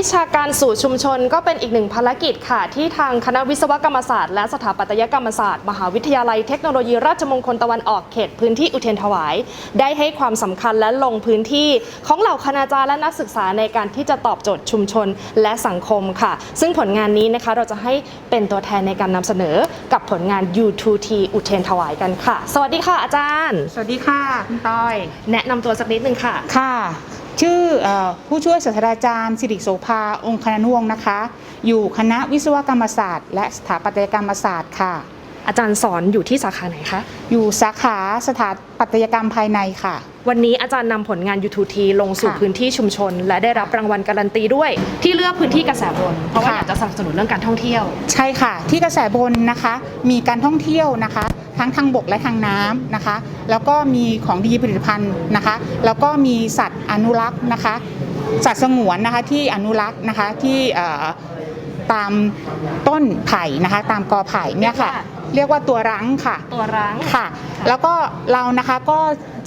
วิชาการสู่ชุมชนก็เป็นอีกหนึ่งภารกิจค่ะ ที่ทางคณะวิศวกรรมศาสตร์และสถาปัตยกรรมศาสตร์ มหาวิทยาลัยเทคโนโลยีราชมงคลตะวันออกเขตพื้นที่อุเทรนถวาย ได้ให้ความสำคัญและลงพื้นที่ของเหล่าคณาจารย์และนักศึกษาในการที่จะตอบโจทย์ชุมชนและสังคมค่ะ ซึ่งผลงานนี้นะคะเราจะให้เป็นตัวแทนในการนำเสนอกับผลงาน U2T อุเทรนถวายกันค่ะ สวัสดีค่ะอาจารย์ สวัสดีค่ะคุณต้อย แนะนำตัวสักนิดนึงค่ะค่ะ ชื่อเออผู้ช่วยศาสตราจารย์สิริโสภาองคณนุวงศ์นะคะ อยู่คณะวิศวกรรมศาสตร์ และสถาปัตยกรรมศาสตร์ค่ะ อาจารย์สอนอยู่ที่สาขาไหนคะ อยู่สาขาสถาปัตยกรรมภายในค่ะ วันนี้อาจารย์นำผลงาน U2T ลงสู่ค่ะพื้นที่ชุมชน และได้รับรางวัลการันตีด้วย ที่เลือกพื้นที่กระแสบนเพราะว่าค่ะ อยากจะสนับสนุนเรื่องการท่องเที่ยว ใช่ค่ะ ที่กระแสบนนะคะมีการท่องเที่ยวนะคะ ทั้งทางบกและทางน้ำนะคะ แล้วก็มีของดีผลิตภัณฑ์นะคะ แล้วก็มีสัตว์อนุรักษ์นะคะสัตว์สงวนนะคะที่อนุรักษ์นะคะที่ตามต้นไผ่นะคะ ตามกอไผ่เนี่ยค่ะ เรียกว่าตัวรั้งค่ะ ตัวร้างค่ะ แล้วก็เรานะคะก็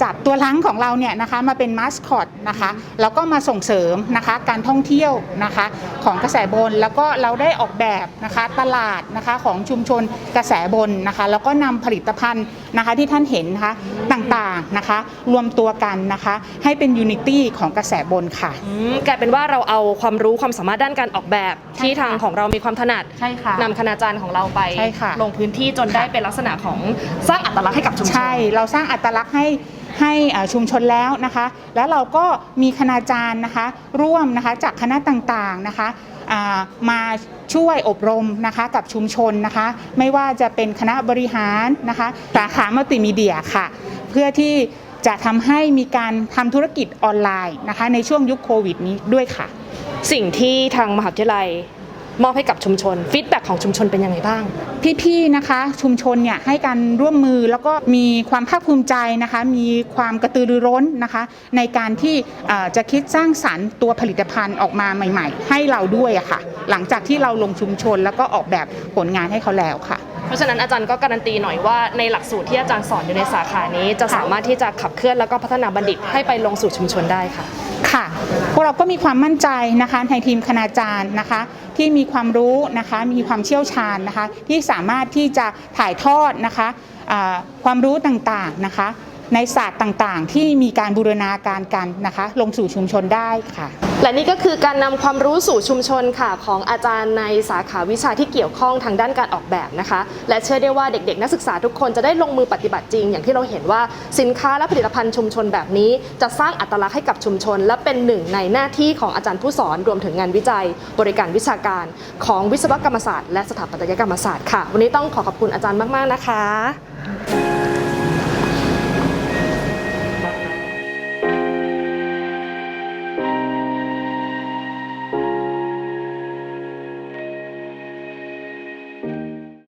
จับตัวรั้งของเราเนี่ยนะคะมาเป็นมาสคอตนะคะแล้วก็มาส่งเสริมนะคะการท่องเที่ยวนะคะของกระแสบน แล้วก็เราได้ออกแบบนะคะตลาดนะคะของชุมชนกระแสบนนะคะแล้วก็นำผลิตภัณฑ์นะคะที่ท่านเห็นนะคะต่างๆนะคะรวมตัวกันนะคะให้เป็นยูนิตี้ของกระแสบนค่ะอืมกลายเป็นว่าเราเอาความรู้ความสามารถด้านการออกแบบใช่ที่ค่ะทางของเรามีความถนัดใช่ค่ะนำคณาจารย์ของเราไปใช่ค่ะลงพื้นที่จนได้เป็นลักษณะของสร้างอัตลักษณ์ให้กับชุมชน ใช่ เราสร้างอัตลักษณ์ให้ให้เอ่อชุมชนแล้วนะคะ แล้วเราก็มีคณาจารย์นะคะ ร่วมนะคะจากคณะต่างๆนะคะอ่ามาช่วยอบรมนะคะกับชุมชนนะคะ ไม่ว่าจะเป็นคณะบริหารนะคะสาขามัลติมีเดียค่ะ เพื่อที่จะทำให้มีการทำธุรกิจออนไลน์นะคะ ในช่วงยุคโควิดนี้ด้วยค่ะ สิ่งที่ทางมหาวิทยาลัย มอบให้กับชุมชนฟีดแบ็ของชุมชนเป็นยังไงบ้าง พี่ๆนะคะ ชุมชนเนี่ยให้การร่วมมือแล้วก็มีความภาคภูมิใจนะคะ มีความกระตือรือร้นนะคะ ในการที่เอ่อจะคิดสร้างสรรค์ตัวผลิตภัณฑ์ออกมาใหม่ ๆ ให้เราด้วยอะค่ะ หลังจากที่เราลงชุมชนแล้วก็ออกแบบผลงานให้เขาแล้วค่ะเพราะฉะนั้นอาจารย์ก็การันตีหน่อยว่าในหลักสูตรที่อาจารย์สอนอยู่ในสาขานี้ จะสามารถที่จะขับเคลื่อนแล้วก็พัฒนาบัณฑิตให้ไปลงสู่ชุมชนได้ค่ะ ค่ะ พวกเราก็มีความมั่นใจนะคะในทีมคณาจารย์นะคะ ที่มีความรู้นะคะมีความเชี่ยวชาญนะคะที่สามารถที่จะถ่ายทอดนะคะความรู้ต่างๆนะคะ ในศาสตร์ต่างๆ ที่มีการบูรณาการกันนะคะ ลงสู่ชุมชนได้ค่ะ และนี่ก็คือการนำความรู้สู่ชุมชนค่ะ ของอาจารย์ในสาขาวิชาที่เกี่ยวข้องทางด้านการออกแบบนะคะ และเชื่อได้ว่าเด็กๆ นักศึกษาทุกคนจะได้ลงมือปฏิบัติจริง อย่างที่เราเห็นว่าสินค้าและผลิตภัณฑ์ชุมชนแบบนี้ จะสร้างอัตลักษณ์ให้กับชุมชน และเป็นหนึ่งในหน้าที่ของอาจารย์ผู้สอนรวมถึงงานวิจัย บริการวิชาการของวิศวกรรมศาสตร์และสถาปัตยกรรมศาสตร์ค่ะ วันนี้ต้องขอขอบคุณอาจารย์มากๆนะคะ